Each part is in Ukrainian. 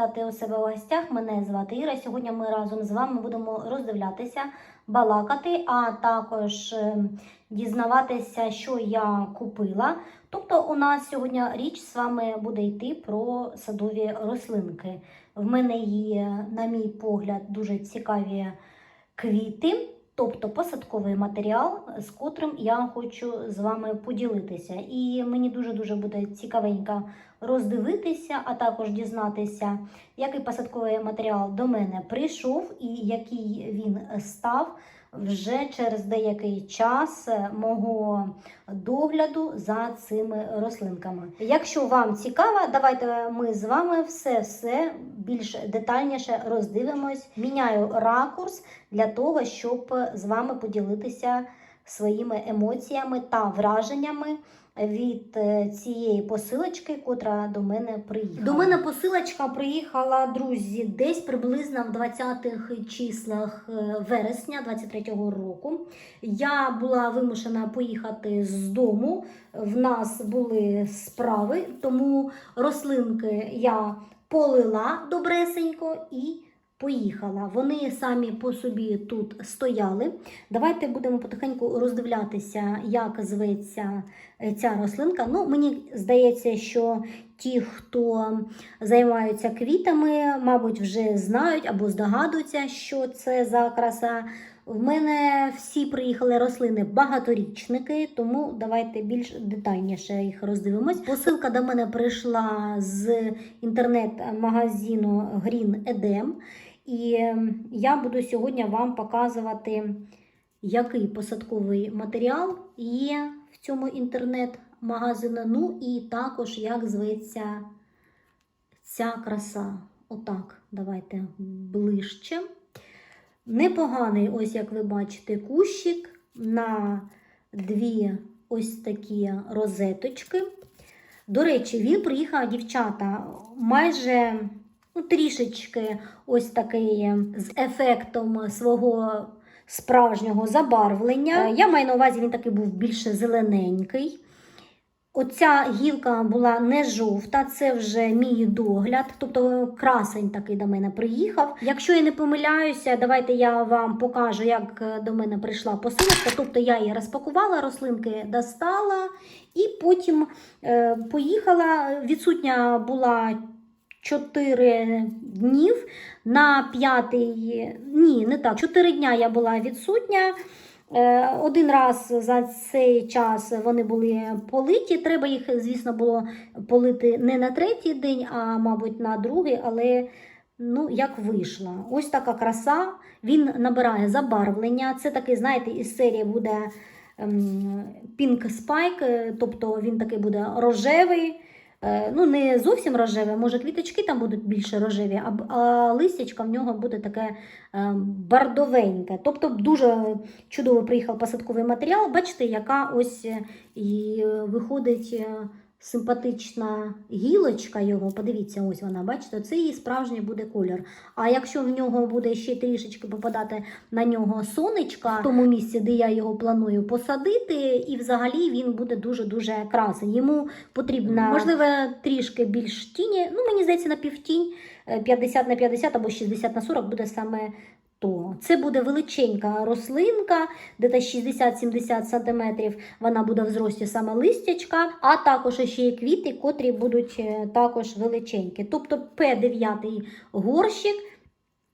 вітати у себе у гостях. Мене звати Іра. Сьогодні ми разом з вами будемо роздивлятися, балакати, а також е, дізнаватися, що я купила. Тобто, у нас сьогодні річ з вами буде йти про садові рослинки. В мене є, на мій погляд, дуже цікаві квіти. Тобто посадковий матеріал, з котрим я хочу з вами поділитися. І мені дуже-дуже буде цікавенько роздивитися, а також дізнатися, який посадковий матеріал до мене прийшов і який він став вже через деякий час мого догляду за цими рослинками. Якщо вам цікаво, давайте ми з вами все-все більш детальніше роздивимось. Міняю ракурс для того, щоб з вами поділитися своїми емоціями та враженнями від е, цієї посилочки, котра до мене приїхала. До мене посилочка приїхала, друзі, десь приблизно в 20-х числах е, вересня 23-го року. Я була вимушена поїхати з дому. В нас були справи, тому рослинки я полила добресенько і поїхала. Вони самі по собі тут стояли. Давайте будемо потихеньку роздивлятися, як зветься е, ця рослинка. Ну, мені здається, що ті, хто займаються квітами, мабуть, вже знають або здогадуються, що це за краса. В мене всі приїхали рослини багаторічники, тому давайте більш детальніше їх роздивимось. Посилка до мене прийшла з інтернет-магазину Green Edem. І ем, я буду сьогодні вам показувати, який посадковий матеріал є в цьому інтернет-магазині. Ну і також як зветься ця краса. Отак, давайте ближче. Непоганий, ось як ви бачите, кущик на дві ось такі розеточки. До речі, він приїхав, дівчата, майже ну, трішечки ось такий з ефектом свого справжнього забарвлення. Я маю на увазі, він такий був більше зелененький. Оця гілка була не жовта, це вже мій догляд, тобто красень такий до мене приїхав. Якщо я не помиляюся, давайте я вам покажу, як до мене прийшла посилочка. Тобто я її розпакувала, рослинки достала і потім е, поїхала. Відсутня була 4 днів. На п'ятий, ні, не так, 4 дня я була відсутня. Е, Один раз за цей час вони були политі. Треба їх, звісно, було полити не на третій день, а, мабуть, на другий, але ну, як вийшло. Ось така краса. Він набирає забарвлення. Це такий, знаєте, із серії буде ем, Pink Spike, е, тобто він такий буде рожевий. Е, Ну, не зовсім рожеве, може квіточки там будуть більше рожеві, а, листячка в нього буде таке е, бардовеньке. Тобто дуже чудово приїхав посадковий матеріал. Бачите, яка ось е, і виходить симпатична гілочка його. Подивіться, ось вона, бачите, це її справжній буде колір. А якщо в нього буде ще трішечки попадати на нього сонечка, в тому місці, де я його планую посадити, і взагалі він буде дуже-дуже красний. Йому потрібна, можливо, трішки більш тіні. Ну, мені здається, на півтінь е, 50 на 50 або 60 на 40 буде саме то. Це буде величенька рослинка, де 60-70 см вона буде в зрості саме листячка, а також ще є квіти, котрі будуть е, також величенькі. Тобто П9 горщик,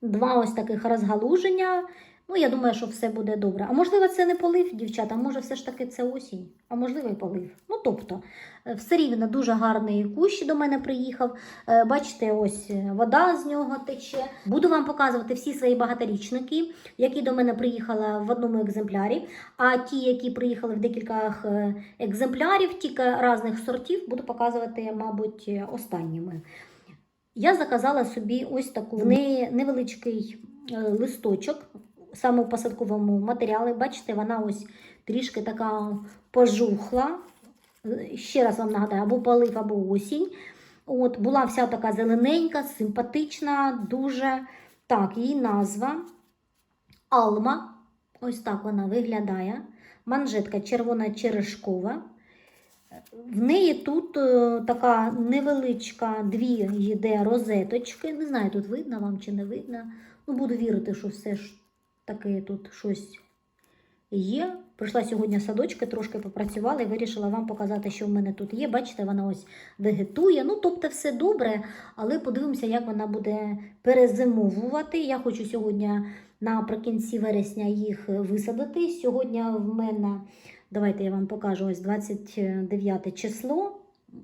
два ось таких розгалуження. Ну, я думаю, що все буде добре. А можливо, це не полив, дівчата, може, все ж таки це осінь, а можливо, і полив. Ну, тобто, е, все рівно дуже гарний кущ до мене приїхав. Е, Бачите, ось е, вода з нього тече. Буду вам показувати всі свої багаторічники, які до мене приїхали в одному екземплярі. А ті, які приїхали в декількох е, екземплярів, тільки різних сортів, буду показувати, мабуть, останніми. Я заказала собі ось таку в неї невеличкий листочок, саме в посадковому матеріалі. Бачите, вона ось трішки така пожухла. Ще раз вам нагадаю, або полив, або осінь. От, була вся така зелененька, симпатична, дуже. Так, її назва Алма. Ось так вона виглядає. Манжетка червона черешкова. В неї тут е, така невеличка дві йде розеточки. Не знаю, тут видно вам чи не видно. Ну, буду вірити, що все ж таки тут щось є. Прийшла сьогодні садочки, трошки попрацювала і вирішила вам показати, що в мене тут є. Бачите, вона ось вегетує. Ну, тобто, все добре, але подивимося, як вона буде перезимовувати. Я хочу сьогодні наприкінці вересня їх висадити. Сьогодні в мене, давайте я вам покажу ось 29 число.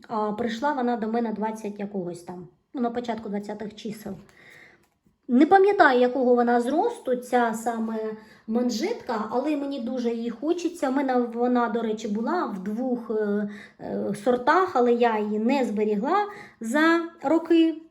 А прийшла вона до мене 20 якогось там, ну, на початку 20-х чисел. Не пам'ятаю, якого вона зросту, ця саме манжетка, але мені дуже її хочеться. У мене вона, до речі, була в двох е, е, сортах, але я її не зберігла за роки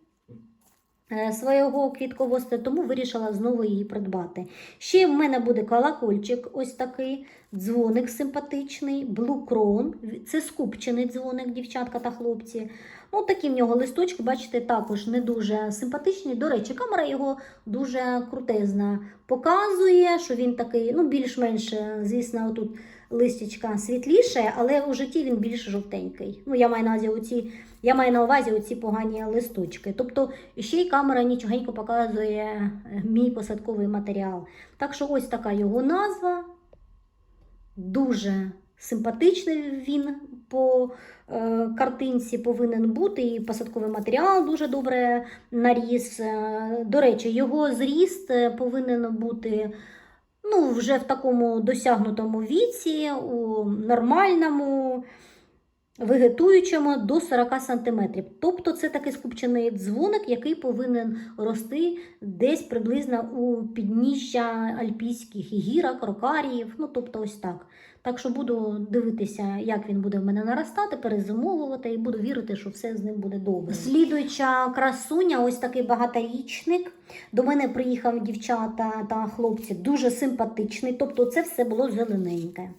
е, свого квітководства, тому вирішила знову її придбати. Ще в мене буде колокольчик, ось такий, дзвоник симпатичний, Blue. Це скупчений дзвоник, дівчатка та хлопці. Ну, такі в нього листочки, бачите, також не дуже симпатичні. До речі, камера його дуже крутезна показує, що він такий, ну, більш-менш, звісно, тут листячка світліше, але у житті він більш жовтенький. Ну, я маю на увазі оці, я маю на увазі оці погані листочки. Тобто ще й камера нічогенько показує е, мій посадковий матеріал. Так що ось така його назва. Дуже симпатичний він по е, картинці повинен бути, і посадковий матеріал дуже добре наріс. Е, До речі, його зріст е, повинен бути ну, вже в такому досягнутому віці, у нормальному, вегетуючому до 40 см. Тобто це такий скупчений дзвоник, який повинен рости десь приблизно у підніжжя альпійських гірок, рокаріїв, ну тобто ось так. Так що буду дивитися, як він буде в мене наростати, перезимовувати, і буду вірити, що все з ним буде добре. Слідуюча красуня, ось такий багаторічник. До мене приїхав дівчата та хлопці, дуже симпатичний. Тобто, це все було зелененьке.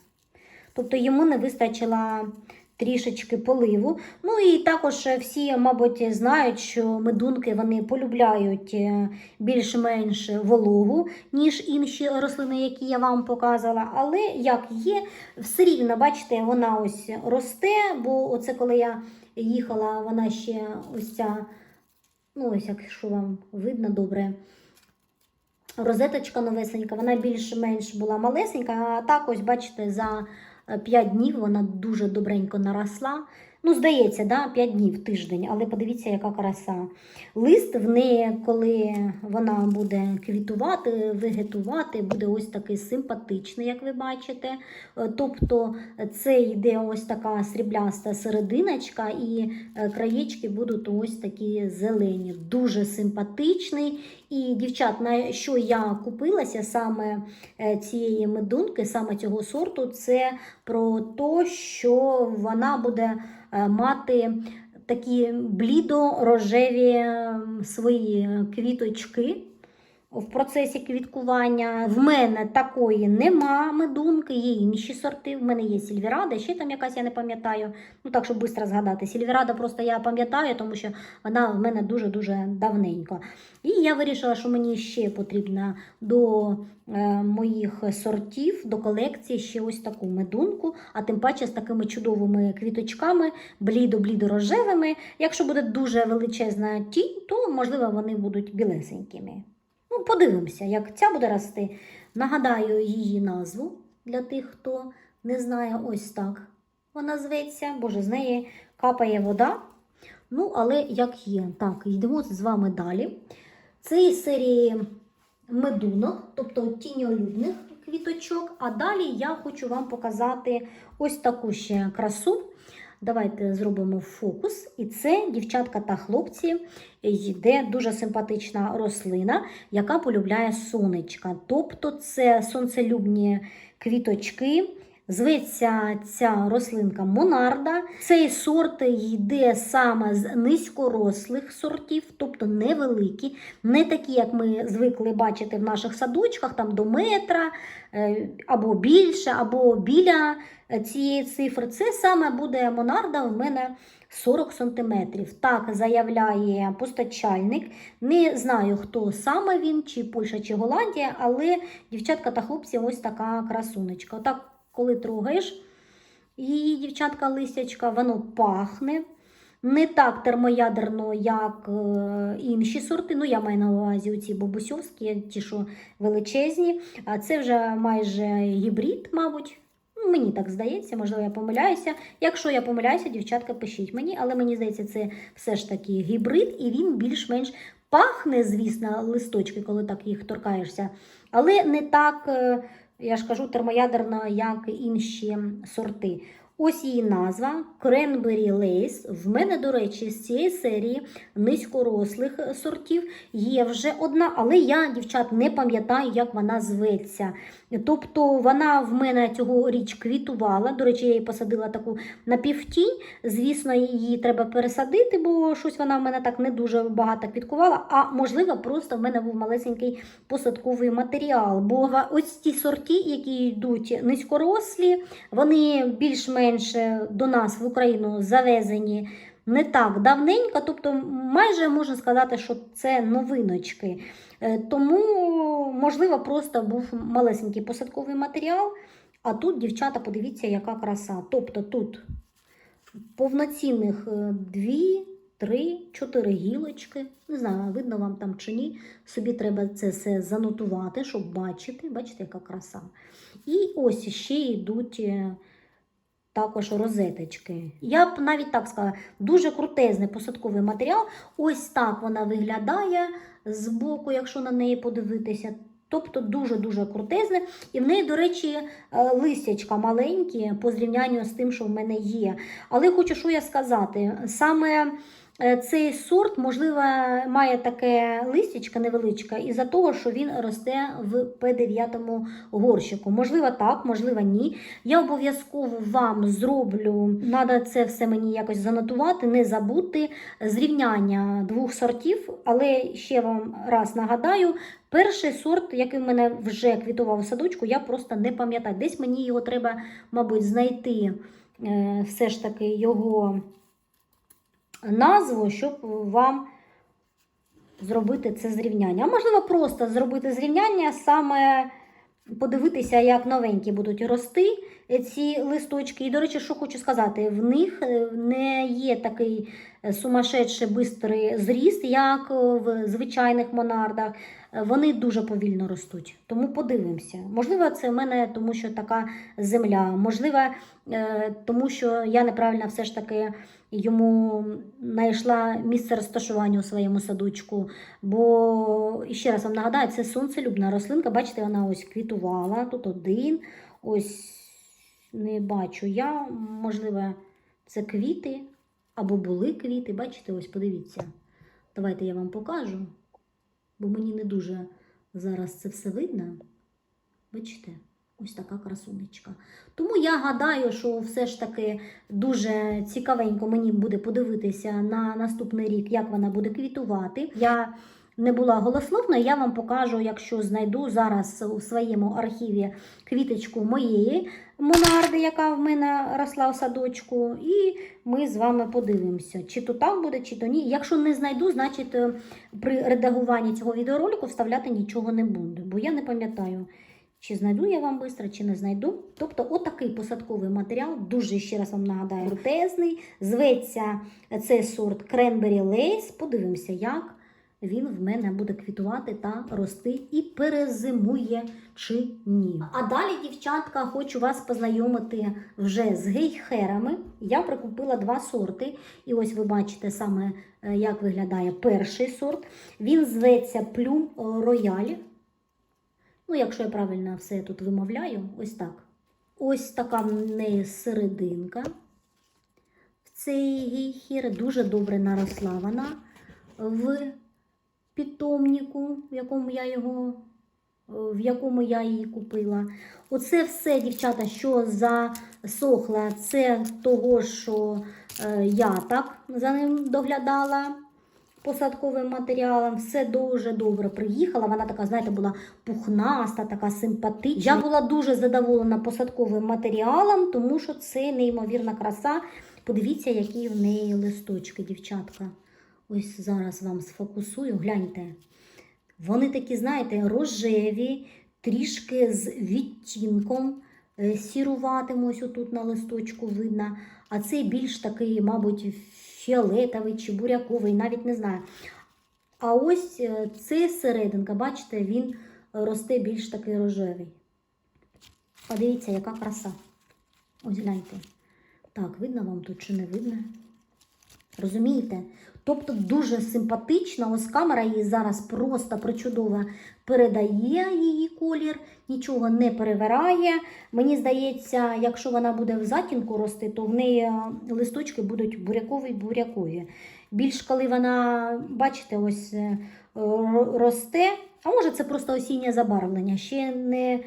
Тобто йому не вистачило трішечки поливу. Ну і також всі, мабуть, знають, що медунки вони полюбляють е, більш-менш вологу, ніж інші рослини, які я вам показала. Але як є, все рівно, бачите, вона ось росте, бо оце коли я їхала, вона ще ось ця, ну ось якщо вам видно добре. Розеточка новесенька, вона більш-менш була малесенька, а так ось, бачите, за 5 днів вона дуже добренько наросла. Ну, здається, да, 5 днів тиждень, але подивіться, яка краса. Лист в неї, коли вона буде квітувати, вегетувати, буде ось такий симпатичний, як ви бачите. Е, Тобто це йде ось така срібляста серединочка, і е, краєчки будуть ось такі зелені. Дуже симпатичний. І, дівчат, на що я купилася саме е, цієї медунки, саме цього сорту, це про те, що вона буде е, мати такі блідо-рожеві свої квіточки. В процесі квіткування в мене такої нема медунки, є інші сорти. В мене є сільвірада, ще там якась, я не пам'ятаю. Ну так, щоб швидко згадати. Сільвірада просто я пам'ятаю, тому що вона в мене дуже-дуже давненько. І я вирішила, що мені ще потрібно до е, моїх сортів, до колекції ще ось таку медунку, а тим паче з такими чудовими квіточками, блідо-блідо-рожевими. Якщо буде дуже величезна тінь, то можливо вони будуть білесенькими. Ну, подивимося, як ця буде рости. Нагадаю її назву для тих, хто не знає, ось так вона зветься, боже, з неї капає вода. Ну, але як є. Так, йдемо з вами далі. Це із серії медунок, тобто тіньолюбних квіточок. А далі я хочу вам показати ось таку ще красу. Давайте зробимо фокус. І це, дівчатка та хлопці, йде дуже симпатична рослина, яка полюбляє сонечка. Тобто це сонцелюбні квіточки. Зветься ця рослинка Монарда. Цей сорт йде саме з низькорослих сортів, тобто невеликі, не такі, як ми звикли бачити в наших садочках, там до метра е, або більше, або біля цієї цифри. Це саме буде Монарда в мене 40 см. Так заявляє постачальник. Не знаю, хто саме він, чи Польща, чи Голландія, але дівчатка та хлопці, ось така красунечка. Отак коли трогаєш, її дівчатка листячка, воно пахне. Не так термоядерно, як е, інші сорти. Ну, я маю на увазі ці бабусьовські, ті, що величезні. А це вже майже гібрид, мабуть. Мені так здається, можливо, я помиляюся. Якщо я помиляюся, дівчатка, пишіть мені, але мені здається, це все ж таки гібрид, і він більш-менш пахне, звісно, листочки, коли так їх торкаєшся, але не так, е, я ж кажу, термоядерна, як інші сорти. Ось її назва Cranberry Lace. В мене, до речі, з цієї серії низькорослих сортів є вже одна, але я, дівчат, не пам'ятаю, як вона зветься. Тобто вона в мене цьогоріч квітувала. До речі, я її посадила таку на півтінь. Звісно, її треба пересадити, бо щось вона в мене так не дуже багато квіткувала. А можливо, просто в мене був малесенький посадковий матеріал. Бо ось ті сорти, які йдуть низькорослі, вони більш-менш до нас в Україну завезені. Не так давненько, тобто майже можна сказати, що це новиночки. Е, Тому, можливо, просто був малесенький посадковий матеріал. А тут, дівчата, подивіться, яка краса. Тобто тут повноцінних е, дві, три, чотири гілочки. Не знаю, видно вам там чи ні. Собі треба це все занотувати, щоб бачити. Бачите, яка краса. І ось ще йдуть. Також розеточки. Я б навіть так сказала, дуже крутезний посадковий матеріал. Ось так вона виглядає з боку, якщо на неї подивитися. Тобто дуже-дуже крутезне. І в неї, до речі, е, листячка маленькі по зрівнянню з тим, що в мене є. Але хочу що я сказати. Саме цей сорт, можливо, має таке листячко невеличке, із-за того, що він росте в П9 горщику. Можливо, так, можливо, ні. Я обов'язково вам зроблю, треба це все мені якось занотувати, не забути зрівняння двох сортів. Але ще вам раз нагадаю, перший сорт, який в мене вже квітував у садочку, я просто не пам'ятаю. Десь мені його треба, мабуть, знайти е, все ж таки його назву, щоб вам зробити це зрівняння. А можливо, просто зробити зрівняння саме подивитися, як новенькі будуть рости ці листочки. І, до речі, що хочу сказати, в них е, не є такий сумасшедший бистрий зріст, як в звичайних монардах. Вони дуже повільно ростуть. Тому подивимося. Можливо, це в мене тому, що така земля. Можливо, е, тому що я неправильно все ж таки йому знайшла місце розташування у своєму садочку. Бо, ще раз вам нагадаю, це сонцелюбна рослинка. Бачите, вона ось квітувала. Тут один. Ось не бачу я. Можливо, це квіти або були квіти. Бачите, ось подивіться. Давайте я вам покажу, бо мені не дуже зараз це все видно. Бачите? Ось така красунечка. Тому я гадаю, що все ж таки дуже цікавенько мені буде подивитися на наступний рік, як вона буде квітувати. Я не була голословна, я вам покажу, якщо знайду зараз у своєму архіві квіточку моєї монарди, яка в мене росла у садочку, і ми з вами подивимося, чи то так буде, чи то ні. Якщо не знайду, значить е, при редагуванні цього відеоролику вставляти нічого не буду, бо я не пам'ятаю. Чи знайду я вам швидко, чи не знайду. Тобто, отакий посадковий матеріал, дуже ще раз вам нагадаю, крутезний. Зветься цей сорт Cranberry Lace. Подивимося, як він в мене буде квітувати та рости і перезимує чи ні. А далі, дівчатка, хочу вас познайомити вже з гейхерами. Я прикупила два сорти. І ось ви бачите саме, е, як виглядає перший сорт. Він зветься Плюм Рояль. Ну, якщо я правильно все тут вимовляю, ось так. Ось така в неї серединка. В цей гейхір дуже добре наросла вона в питомнику, в якому я його, в якому я її купила. Оце все, дівчата, що засохло, це того, що е, я так за ним доглядала посадковим матеріалом. Все дуже добре приїхала. Вона така, знаєте, була пухнаста, така симпатична. Я була дуже задоволена посадковим матеріалом, тому що це неймовірна краса. Подивіться, які в неї листочки, дівчатка. Ось зараз вам сфокусую, гляньте. Вони такі, знаєте, рожеві, трішки з відтінком е, сіруватим, ось отут на листочку видно. А цей більш такий, мабуть, фіолетовий чи буряковий, навіть не знаю. А ось е, цей серединка, бачите, він росте більш такий рожевий. Подивіться, яка краса. Ось гляньте. Так, видно вам тут чи не видно? Розумієте? Тобто дуже симпатична, ось камера її зараз просто причудово передає її колір, нічого не перевирає. Мені здається, якщо вона буде в затінку рости, то в неї е, листочки будуть бурякові-бурякові. Більш коли вона, бачите, ось е, росте, а може це просто осіннє забарвлення. Ще не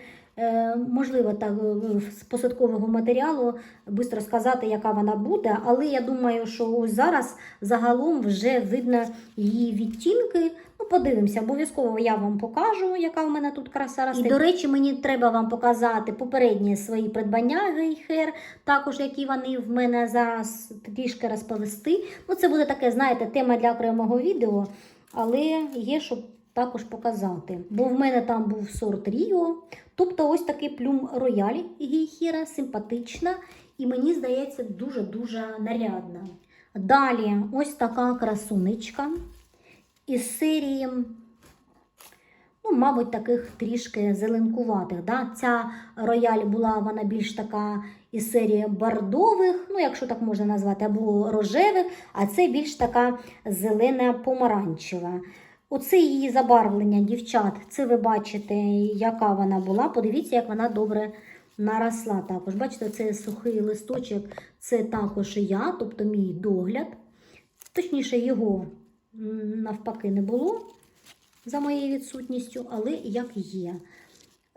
можливо так е, з посадкового матеріалу швидко сказати, яка вона буде, але я думаю, що ось зараз загалом вже видно її відтінки. Ну, подивимося, обов'язково я вам покажу, яка в мене тут краса росте. І, до речі, мені треба вам показати попередні свої придбання гейхер, також які вони в мене зараз трішки розповісти. Ну, це буде таке, знаєте, тема для окремого відео, але є, щоб також показати. Бо в мене там був сорт Ріо, тобто ось такий плюм рояль гейхера, симпатична і мені здається дуже-дуже нарядна. Далі ось така красунечка із серії, ну, мабуть, таких трішки зеленкуватих. Да? Ця рояль була вона більш така із серії бордових, ну, якщо так можна назвати, або рожевих, а це більш така зелена помаранчева. Оце її забарвлення, дівчат, це ви бачите, яка вона була. Подивіться, як вона добре наросла також. Бачите, це сухий листочок, це також я, тобто мій догляд. Точніше, його навпаки не було за моєю відсутністю, але як є.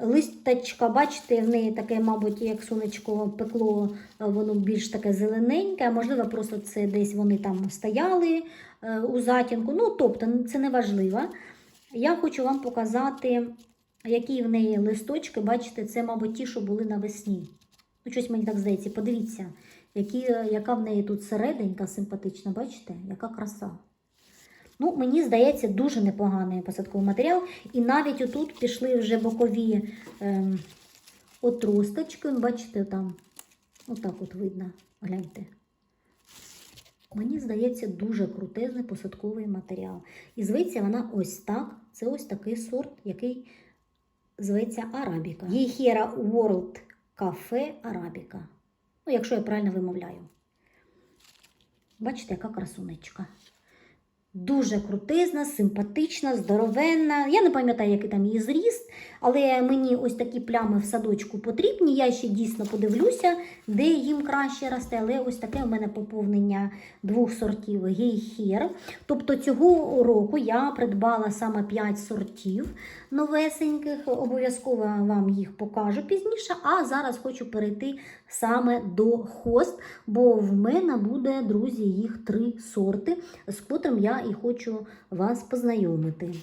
Листочка, бачите, в неї таке, мабуть, як сонечко пекло, воно більш таке зелененьке, а можливо, просто це десь вони там стояли е, у затінку. Ну, тобто, це не важливо. Я хочу вам показати, які в неї листочки, бачите, це, мабуть, ті, що були навесні. Ну, щось мені так здається, подивіться, які, яка в неї тут середенька симпатична, бачите, яка краса. Ну, мені здається, дуже непоганий посадковий матеріал. І навіть отут пішли вже бокові ем, отросточки. Бачите, там, отак от видно. Гляньте. Мені здається, дуже крутезний посадковий матеріал. І зветься вона ось так. Це ось такий сорт, який зветься Арабіка. Єхера World Cafe Арабіка. Ну, якщо я правильно вимовляю. Бачите, яка красунечка. Дуже крутизна, симпатична, здоровенна. Я не пам'ятаю, який там її зріст, але мені ось такі плями в садочку потрібні. Я ще дійсно подивлюся, де їм краще росте. Але ось таке у мене поповнення двох сортів гейхер. Тобто цього року я придбала саме 5 сортів новесеньких. Обов'язково вам їх покажу пізніше. А зараз хочу перейти саме до хост, бо в мене буде, друзі, їх три сорти, з котрим я і хочу вас познайомити.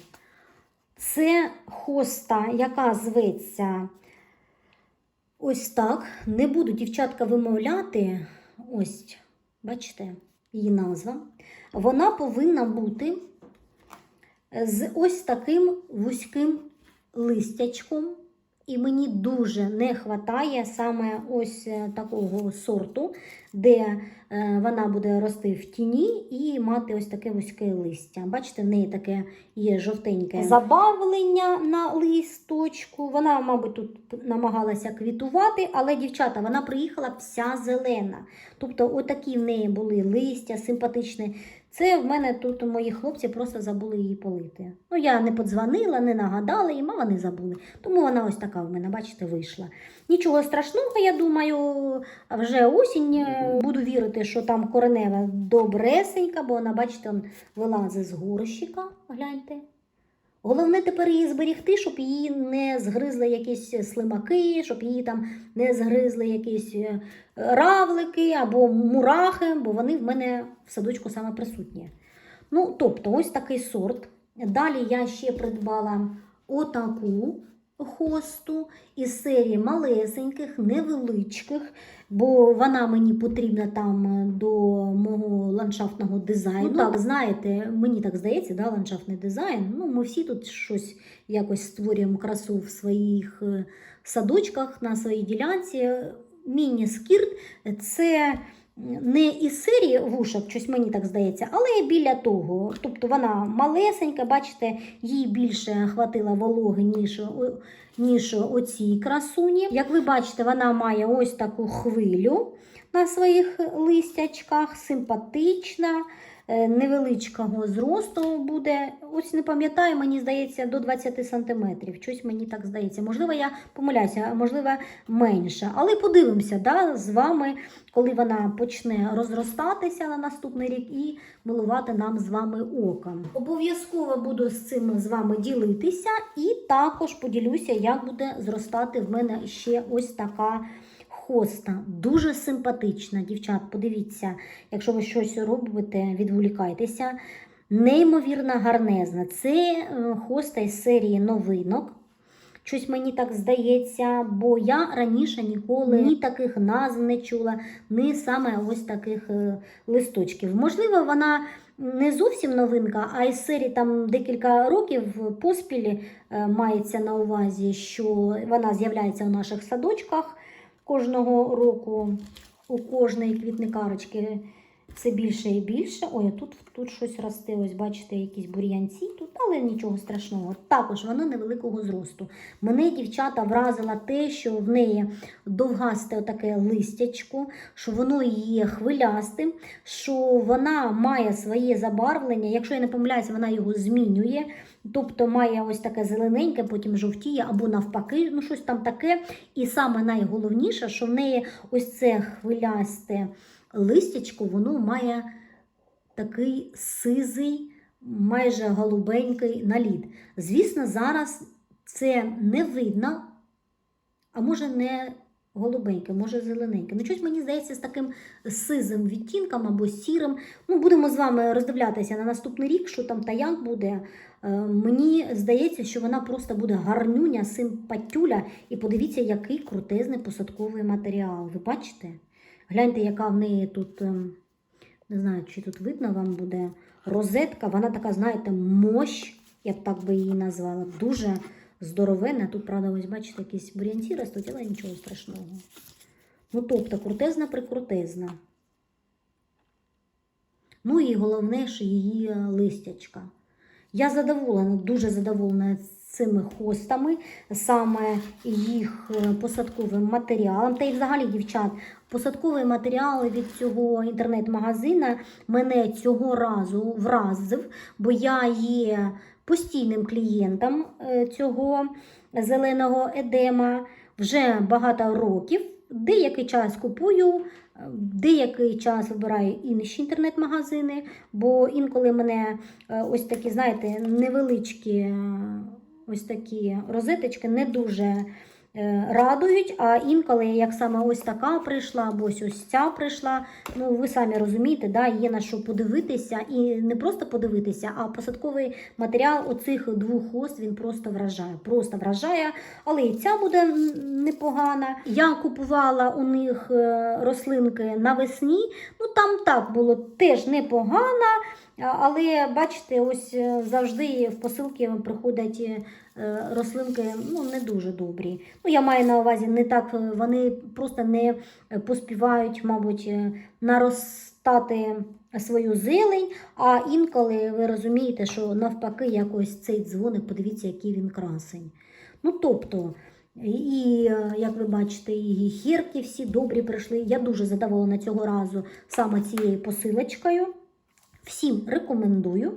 Це хоста, яка зветься ось так. Не буду, дівчатка, вимовляти. Ось, бачите, її назва. Вона повинна бути з ось таким вузьким листячком. І мені дуже не вистачає саме ось е, такого сорту, де е, вона буде рости в тіні і мати ось таке вузьке листя. Бачите, в неї таке є жовтеньке забавлення на листочку. Вона, мабуть, тут намагалася квітувати, але дівчата, вона приїхала вся зелена. Тобто, отакі в неї були листя симпатичні. Це в мене тут мої хлопці просто забули її полити. Ну, я не подзвонила, не нагадала їм, а вони забули. Тому вона ось така в мене, бачите, вийшла. Нічого страшного, я думаю, вже осінь е, буду вірити, що там коренева добресенька, бо вона, бачите, вилазить з горщика. Гляньте. Головне тепер її зберігти, щоб її не згризли якісь слимаки, щоб її там не згризли якісь е, равлики або мурахи, бо вони в мене в садочку саме присутні. Ну, тобто, ось такий сорт. Далі я ще придбала отаку хосту із серії малесеньких, невеличких, бо вона мені потрібна там е, до мого ландшафтного дизайну. Ну, так, знаєте, мені так здається, да, ландшафтний дизайн. Ну, ми всі тут щось якось створюємо красу в своїх е, садочках на своїй ділянці. Міні-скірт це не із серії вушок, щось мені так здається, але біля того. Тобто вона малесенька, бачите, їй більше хватило вологи, ніж, ніж оцій красуні. Як ви бачите, вона має ось таку хвилю на своїх листячках, симпатична. Е, Невеличкого зросту буде, ось не пам'ятаю, мені здається, до 20 сантиметрів. Щось мені так здається. Можливо, я помиляюся, можливо, менше. Але подивимося да, з вами, коли вона почне розростатися на наступний рік і милувати нам з вами оком. Обов'язково буду з цим з вами ділитися, і також поділюся, як буде зростати в мене ще ось така. Хоста дуже симпатична, дівчат. Подивіться, якщо ви щось робите, відволікайтеся. Неймовірно гарнезна. Це е, хоста із серії новинок. Щось мені так здається, бо я раніше ніколи ні таких назв не чула, ні саме ось таких е, листочків. Можливо, вона не зовсім новинка, а із серії там декілька років поспіль е, мається на увазі, що вона з'являється у наших садочках кожного року, у кожної квітникарочки. Все більше і більше. Ой, тут, тут щось росте, ось бачите, якісь бур'янці тут, але нічого страшного. Також вона невеликого зросту. Мене дівчата вразила те, що в неї довгасте таке листячко, що воно є хвилястим, що вона має своє забарвлення. Якщо я не помиляюся, вона його змінює. Тобто має ось таке зелененьке, потім жовтіє, або навпаки, ну щось там таке. І саме найголовніше, що в неї ось це хвилясте листячко, воно має такий сизий, майже голубенький наліт. Звісно, зараз це не видно, а може не голубеньке, може зелененьке. Ну, щось мені здається, з таким сизим відтінком або сірим. Ну, будемо з вами роздивлятися на наступний рік, що там та як буде. Е, Мені здається, що вона просто буде гарнюня, симпатюля. І подивіться, який крутезний посадковий матеріал. Ви бачите? Гляньте, яка в неї тут, ем, не знаю, чи тут видно вам буде розетка. Вона така, знаєте, мощ, я б так би її назвала. Дуже здоровенна. Тут, правда, ось бачите, якісь бур'янці ростуть, але нічого страшного. Ну, тобто, крутезна прикрутезна. Ну і головне, що її е, листячка. Я задоволена, дуже задоволена цими хостами, саме їх е, посадковим матеріалом. Та й взагалі, дівчат, посадковий матеріал від цього інтернет-магазина мене цього разу вразив, бо я є постійним клієнтом е, цього зеленого едема вже багато років. Деякий час купую, е, деякий час вибираю інші інтернет-магазини, бо інколи мене е, ось такі, знаєте, невеличкі ось такі розеточки не дуже радують. А інколи, як саме ось така прийшла, або ось ця прийшла, ну ви самі розумієте, да, є на що подивитися, і не просто подивитися, а посадковий матеріал оцих двох хост він просто вражає. Просто вражає, але і ця буде непогана. Я купувала у них е, рослинки навесні. Ну там так було теж непогано. Але бачите, ось е, завжди в посилки приходять е, рослинки ну, не дуже добрі. Ну, я маю на увазі, не так, е, вони просто не поспівають, мабуть, наростати свою зелень, а інколи ви розумієте, що навпаки, якось цей дзвоник, подивіться, який він красень. Ну, тобто, і, як ви бачите, і гірки всі добрі прийшли. Я дуже задоволена цього разу саме цією посилочкою. Всім рекомендую.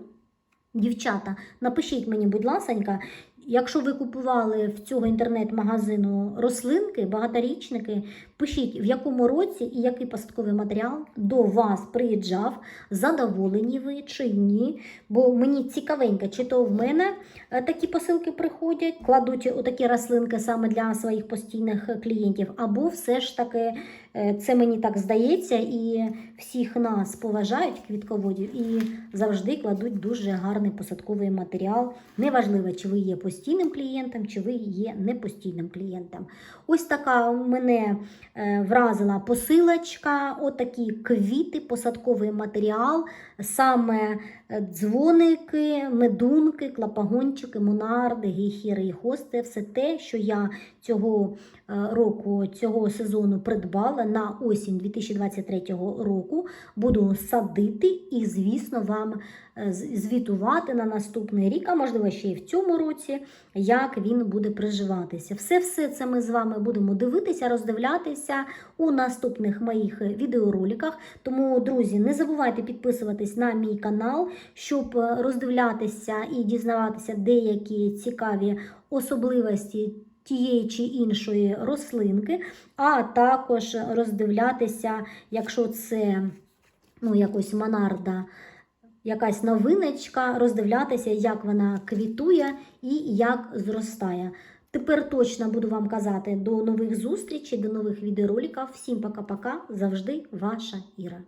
Дівчата, напишіть мені, будь ласка, якщо ви купували в цього інтернет-магазину рослинки, багаторічники, Пишіть, в якому році і який посадковий матеріал до вас приїжджав, задоволені ви чи ні. Бо мені цікавенько, чи то в мене е, такі посилки приходять, кладуть отакі рослинки саме для своїх постійних клієнтів, або все ж таки е, це мені так здається, і всіх нас поважають квітководів і завжди кладуть дуже гарний посадковий матеріал. Неважливо, чи ви є постійним клієнтом, чи ви є непостійним клієнтом. Ось така у мене вразила посилочка, отакі квіти, посадковий матеріал, саме е, дзвоники, медунки, клапагончики, монарди, гіхіри і хости. Все те, що я цього е, року, цього сезону придбала на осінь 2023 року. Буду садити і, звісно, вам е, звітувати на наступний рік, а можливо ще й в цьому році, як він буде приживатися. Все-все це ми з вами будемо дивитися, роздивлятися у наступних моїх відеороликах. Тому, друзі, не забувайте підписуватись на мій канал, щоб е, роздивлятися і дізнаватися деякі цікаві особливості тієї чи іншої рослинки, а також роздивлятися, якщо це ну, якось монарда, якась новиночка, роздивлятися, як вона квітує і як зростає. Тепер точно буду вам казати до нових зустрічей, до нових відеороликів. Всім пока-пока. Завжди ваша Іра.